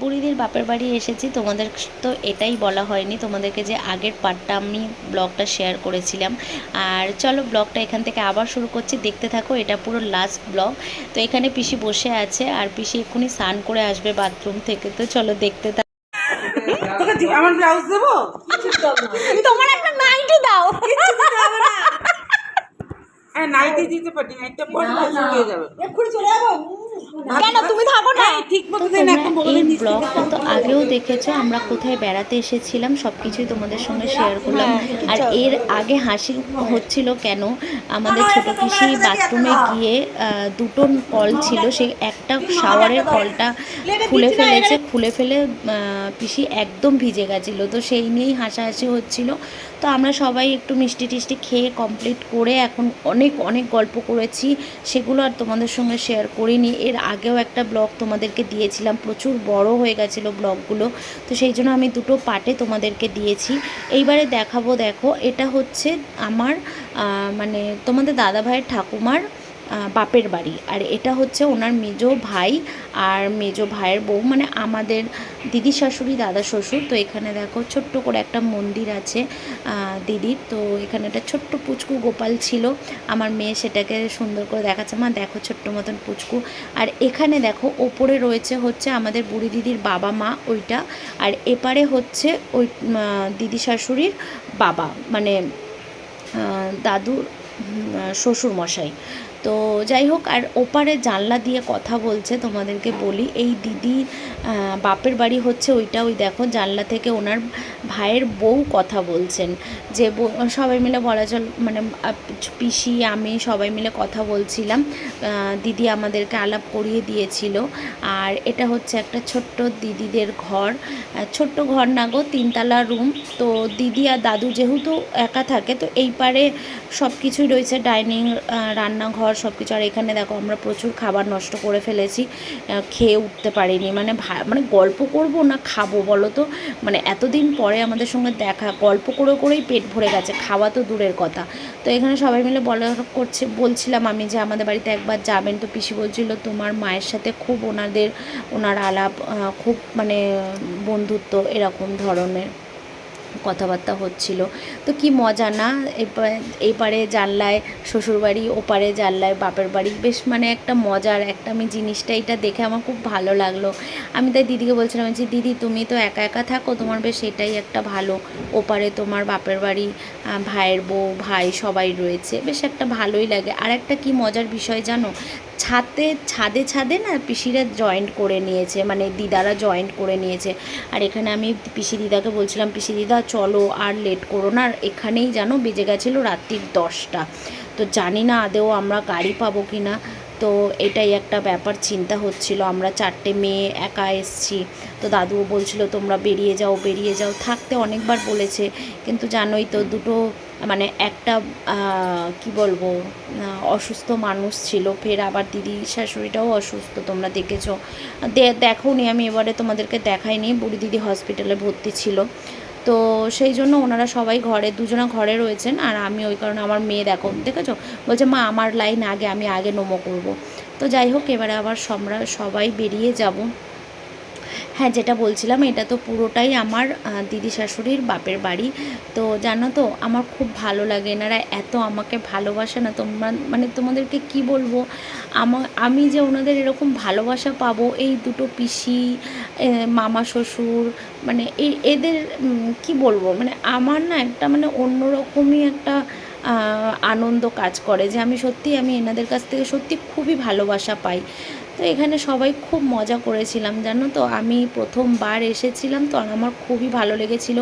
বুড়িদের বাপের বাড়ি এসেছি তোমাদের তো এটাই বলা হয়নি। তোমাদেরকে যে আগের পার্টটা আমি ব্লগটা শেয়ার করেছিলাম। আর চলো ব্লগটা এখান থেকে আবার শুরু করছি। দেখতে থাকো এটা পুরো লাস্ট ব্লগ তো এখানে পিসি বসে আছে আর পিসি এক্ষুনি স্নান করে আসবে বাথরুম থেকে। তো চলো দেখতে থাকো আমার ব্লাউজ দেবো? তোমার একটা নাইটি দাও। হ্যাঁ নাইটি দিতে পারি নাইটটা পরে শুকিয়ে যাবে। কেন? তুমি থাকো না। ঠিক মতো তো দেন তোমরা এখন বলে এই ব্লগটা তো আগেও দেখেছ আমরা কোথায় বেড়াতে এসেছিলাম সব কিছুই তোমাদের সঙ্গে শেয়ার করলাম। আর এর আগে হাসি হচ্ছিল কেন? আমাদের ছোট পিসি বাথরুমে গিয়ে দুটো কল ছিল সেই একটা শাওয়ারের কলটা খুলে ফেলেছে খুলে ফেলে পিসি একদম ভিজে গেছিল। তো সেই নিয়েই হাসাহাসি হচ্ছিল। তো আমরা সবাই একটু মিষ্টি টিষ্টি খেয়ে কমপ্লিট করে এখন অনেক অনেক গল্প করেছি। সেগুলো আর তোমাদের সঙ্গে শেয়ার করিনি। এর আগেও একটা ব্লগ তোমাদেরকে দিয়েছিলাম। প্রচুর বড় হয়ে গেছিল ব্লগগুলো। তো সেই জন্য আমি দুটো পার্টে তোমাদেরকে দিয়েছি। এইবারে দেখাবো, দেখো, এটা হচ্ছে আমার মানে তোমাদের দাদা ভাইয়ের ঠাকুমার বাপের বাড়ি। আর এটা হচ্ছে ওনার মেজ ভাই আর মেজ ভাইয়ের বউ মানে আমাদের দিদি শাশুড়ি, দাদা শ্বশুর। তো এখানে দেখো ছোট্ট করে একটা মন্দির আছে দিদির। তো এখানে একটা ছোট্ট পুচকু গোপাল ছিল। আমার মেয়ে সেটাকে সুন্দর করে দেখাচ্ছে, মা, দেখো ছোট্ট মতন পুচকু। আর এখানে দেখো ওপরে রয়েছে হচ্ছে আমাদের বুড়ি দিদির বাবা মা ওইটা। আর এপারে হচ্ছে ওই দিদি শাশুড়ির বাবা মানে দাদুর শ্বশুর মশাই তো যাই হোক, আর ওপারে জানলা দিয়ে কথা বলছে, তোমাদেরকে বলি। এই দিদির বাপের বাড়ি হচ্ছে ওইটা, ওই দেখো, জানলা থেকে ওনার ভাইয়ের বউ কথা বলছেন। যে সবাই মিলে বলা চল মানে পিসি, আমি সবাই মিলে কথা বলছিলাম। দিদি আমাদেরকে আলাপ করিয়ে দিয়েছিল। আর এটা হচ্ছে একটা ছোট্ট দিদিদের ঘর। ছোট্ট ঘর না গো, তিনতলা রুম। তো দিদি আর দাদু যেহেতু একা থাকে, তো এই পারে সব কিছুই রয়েছে। ডাইনিং রান্নাঘর সব কিছু আর এখানে দেখো আমরা প্রচুর খাবার নষ্ট করে ফেলেছি খেয়ে উঠতে পারিনি। মানে মানে গল্প করব না খাব বলো তো? মানে এতদিন পরে আমাদের সঙ্গে দেখা, গল্প করে করেই পেট ভরে গেছে, খাওয়া তো দূরের কথা। তো এখানে সবাই মিলে বলা করছে, বলছিলাম আমি যে আমাদের বাড়িতে একবার যাবেন। তো পিসি বলছিল তোমার মায়ের সাথে খুব ওনাদের, ওনার আলাপ খুব মানে বন্ধুত্ব এরকম ধরনের। কথাবার্তা হচ্ছিল। তো কি মজা না? এপা- এপারে জানলায় শ্বশুরবাড়ি, ওপারে জানলায় বাপের বাড়ি, বেশ মানে একটা মজার একটা আমি জিনিসটা এটা দেখে আমার খুব ভালো লাগল। আমি তাই দিদিকে বলছিলাম যে দিদি, তুমি তো একা একা থাকো, তোমার বেশ এটাই একটা ভালো। ওপারে তোমার বাপের বাড়ি ভাইয়ের বউ, ভাই সবাই রয়েছে, বেশ একটা ভালোই লাগে। আর একটা কি মজার বিষয় জানো? ছাদে ছাদে ছাদে না পিসিরা জয়েন্ট করে নিয়েছে মানে দিদারা জয়েন্ট করে নিয়েছে। আর এখানে আমি পিসি দিদাকে বলছিলাম, পিসি দিদা, চলো আর লেট করো না, আর এখানেই জানো বেজে গেছিল রাত্রির দশটা। তো জানি না আদেও আমরা গাড়ি পাবো কি না তো এটাই একটা ব্যাপার, চিন্তা হচ্ছিল। আমরা চারটে মেয়ে একা এসছি। তো দাদুও বলছিল, তোমরা বেরিয়ে যাও বেরিয়ে যাও। থাকতে অনেকবার বলেছে, কিন্তু জানোই তো দুটো মানে একটা কি বলব অসুস্থ মানুষ ছিল। ফের আবার দিদি শাশুড়িটাও অসুস্থ, তোমরা দেখেছ। দেখো নি আমি এবারে তোমাদেরকে দেখাইনি। বুড়ি দিদি হসপিটালে ভর্তি ছিল। তো সেই জন্য ওনারা সবাই ঘরে, দুজনা ঘরে রয়েছেন আর আমি ওই কারণে আমার মেয়ে দেখো, দেখেছ? বলছে, মা, আমার লাইন আগে, আমি আগে নমো করব। তো যাই হোক, এবারে আবার আমরা সবাই বেরিয়ে যাব। হ্যাঁ যেটা বলছিলাম, এটা তো পুরোটাই আমার দিদি শাশুড়ির বাপের বাড়ি। তো জানো তো, আমার খুব ভালো লাগে এনারা এত আমাকে ভালোবাসে না, তোমরা মানে তোমাদেরকে কি বলব? আমা, আমি যে ওনাদের এরকম ভালোবাসা পাবো, এই দুটো পিসি মামা শ্বশুর মানে এদের কি বলব? মানে আমার না একটা মানে অন্যরকমই একটা আনন্দ কাজ করে। যে আমি সত্যি আমি এনাদের কাছ থেকে সত্যি খুবই ভালোবাসা পাই। তো এখানে সবাই খুব মজা করেছিলাম, জানো তো? আমি প্রথমবার এসেছিলাম তো আমার খুবই ভালো লেগেছিল।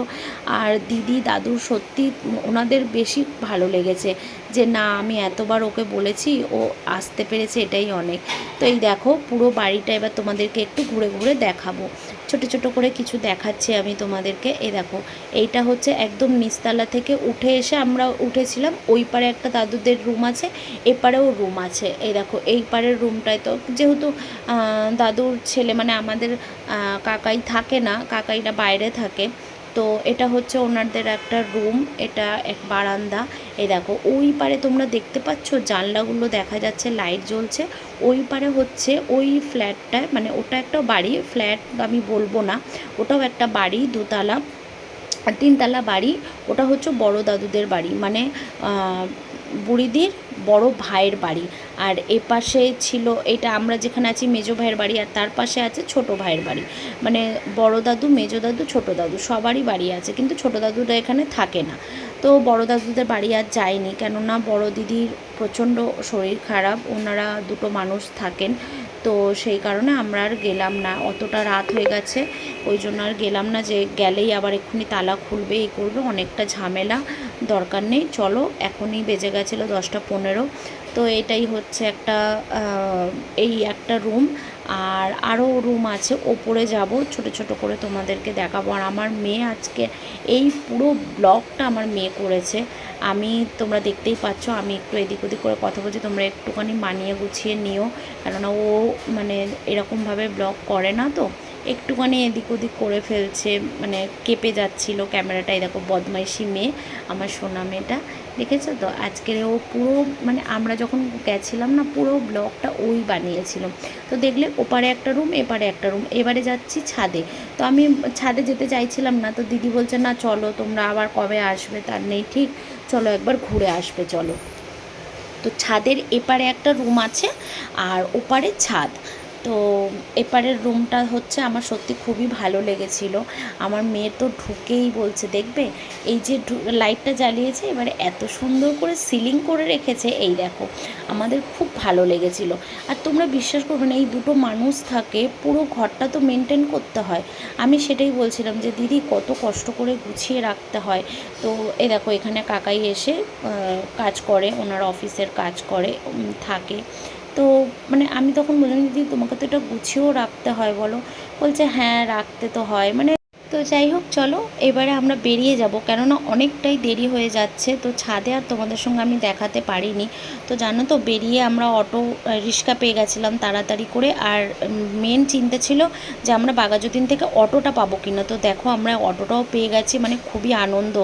আর দিদি, দাদু সত্যি ওনাদের বেশি ভালো লেগেছে যে, না, আমি এতবার ওকে বলেছি, ও আসতে পেরেছে এটাই অনেক। তো এই দেখো, পুরো বাড়িটা এবার তোমাদেরকে একটু ঘুরে ঘুরে দেখাবো। ছোট ছোট করে কিছু দেখাচ্ছি আমি তোমাদেরকে। এ দেখো, এইটা হচ্ছে একদম নিস্তালা থেকে উঠে এসে আমরা উঠেছিলাম, ওই পারে একটা দাদুদের রুম আছে এপারেও রুম আছে। এই দেখো, এই পারের রুমটায় তো যেহেতু দাদুর ছেলে মানে আমাদের কাকাই থাকে না কাকাইটা বাইরে থাকে তো এটা হচ্ছে ওনাদের একটা রুম, এটা এক বারান্দা। এই দেখো, ওই পারে তোমরা দেখতে পাচ্ছ জানলাগুলো দেখা যাচ্ছে, লাইট জ্বলছে। ওই পারে হচ্ছে ওই ফ্ল্যাটটায় মানে ওটা একটা বাড়ি, ফ্ল্যাট আমি বলব না, ওটাও একটা বাড়ি, দোতলা, তিনতলা বাড়ি, ওটা হচ্ছে বড় দাদুদের বাড়ি। মানে বুড়িদির বড় ভাইয়ের বাড়ি। আর এ পাশে ছিল, এটা আমরা যেখানে আছি মেজো ভাইয়ের বাড়ি, আর তার পাশে আছে ছোট ভাইয়ের বাড়ি। মানে বড় দাদু, মেজো দাদু, ছোট দাদু, সবারই বাড়ি আছে, কিন্তু ছোট দাদুরা এখানে থাকে না। তো বড় দাদুদের বাড়ি আর যায়নি, কেননা বড় দিদির প্রচণ্ড শরীর খারাপ, ওনারা দুটো মানুষ থাকেন। তো সেই কারণে আমরা আর গেলাম না। অতটা রাত হয়ে গেছে, ওই জন্য আর গেলাম না যে গেলেই আবার এক্ষুনি তালা খুলবে এই করবে, অনেকটা ঝামেলা, দরকার নেই। চলো, এখনই বেজে গেছিল দশটা পনেরো। তো এটাই হচ্ছে একটা এই একটা রুম আর আরও রুম আছে, ওপরে যাব, ছোট ছোট করে তোমাদেরকে দেখাবো। আর আমার মেয়ে আজকে এই পুরো ব্লগটা আমার মেয়ে করেছে। আমি, তোমরা দেখতেই পাচ্ছ, আমি একটু এদিক ওদিক করে কথা বলছি, তোমরা একটুখানি মানিয়ে গুছিয়ে নিও। কেননা ও মানে এরকমভাবে ব্লগ করে না তো। একটুখানি এদিক ওদিক করে ফেলছে মানে কেঁপে যাচ্ছিল ক্যামেরাটাই দেখো, বদমাইশি মেয়ে, আমার সোনা মেয়েটা। দেখেছ তো? আজকের ও পুরো মানে আমরা যখন গেছিলাম না, পুরো ব্লগটা ওই বানিয়েছিল। তো দেখলে ওপারে একটা রুম, এপারে একটা রুম। এবারে যাচ্ছি ছাদে। তো আমি ছাদে যেতে চাইছিলাম না, তো দিদি বলছে, না, চলো, তোমরা আবার কবে আসবে? তার নেই, ঠিক, চলো একবার ঘুরে আসবে, চলো। তো ছাদের এপারে একটা রুম আছে, আর ওপারে ছাদ। তো এপারের রুমটা হচ্ছে আমার সত্যি খুবই ভালো লেগেছিল। আমার মেয়ে তো ঢুকেই বলছে, দেখবে? এই যে লাইটটা জ্বালিয়েছে, এবারে এত সুন্দর করে সিলিং করে রেখেছে, এই দেখো, আমাদের খুব ভালো লেগেছিল। আর তোমরা বিশ্বাস করবে না, এই দুটো মানুষ থাকে, পুরো ঘরটা তো মেনটেন করতে হয়। আমি সেটাই বলছিলাম যে, দিদি, কত কষ্ট করে গুছিয়ে রাখতে হয়। তো এ দেখো, এখানে কাকাই এসে কাজ করে, ওনার অফিসের কাজ করে থাকে। তো মানে আমি তখন বললাম, দিদি, তোমাকে তো এটা গুছিয়েও রাখতে হয়, বলো। বলছে হ্যাঁ রাখতে তো হয়। মানে তো যাই হোক, চলো, এবারে আমরা বেরিয়ে যাব। কেননা অনেকটাই দেরি হয়ে যাচ্ছে, তো ছাদে আর তোমাদের সঙ্গে আমি দেখাতে পারিনি। তো জানো তো, বেরিয়ে আমরা অটো রিক্সা পেয়ে গেছিলাম তাড়াতাড়ি করে। আর মেন চিন্তা ছিল যে আমরা বাগাজুদ্দিন থেকে অটোটা পাবো কিনা। তো দেখো, আমরা অটোটাও পেয়ে গেছি মানে খুবই আনন্দ।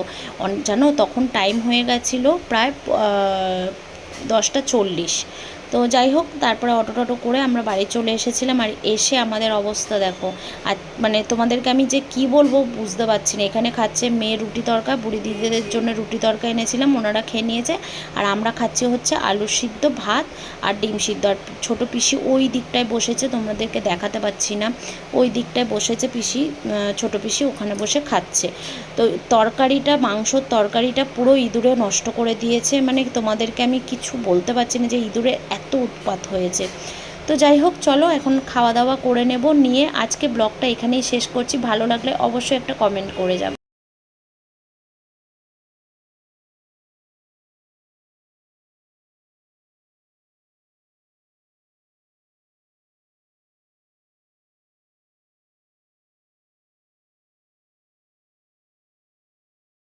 জানো, তখন টাইম হয়ে গেছিল প্রায় দশটা চল্লিশ। তো যাই হোক, তারপরে অটো টটো করে আমরা বাড়ি চলে এসেছিলাম আর এসে আমাদের অবস্থা দেখো। আর মানে তোমাদেরকে আমি যে কি বলব বুঝতে পারছি না। এখানে খাচ্ছে মেয়ে রুটি তরকা, বুড়ি দিদিদের জন্য রুটি তরকা এনেছিলাম, ওনারা খেয়ে নিয়েছে। আর আমরা খাচ্ছি হচ্ছে আলু সিদ্ধ ভাত আর ডিম সিদ্ধ। আর ছোটো পিসি ওই দিকটায় বসেছে, তোমাদেরকে দেখাতে পাচ্ছি না। ওই দিকটায় বসেছে পিসি ছোটো পিসি ওখানে বসে খাচ্ছে। তো তরকারিটা, মাংসর তরকারিটা পুরো ইঁদুরে নষ্ট করে দিয়েছে। মানে তোমাদেরকে আমি কিছু বলতে পারছি না যে ইঁদুরে এত উৎপাত হয়েছে। তো যাই হোক, চলো এখন খাওয়া দাওয়া করে নেব, নিয়ে আজকে ব্লগটা এখানেই শেষ করছি। ভালো লাগলে অবশ্যই একটা কমেন্ট করে যাবে।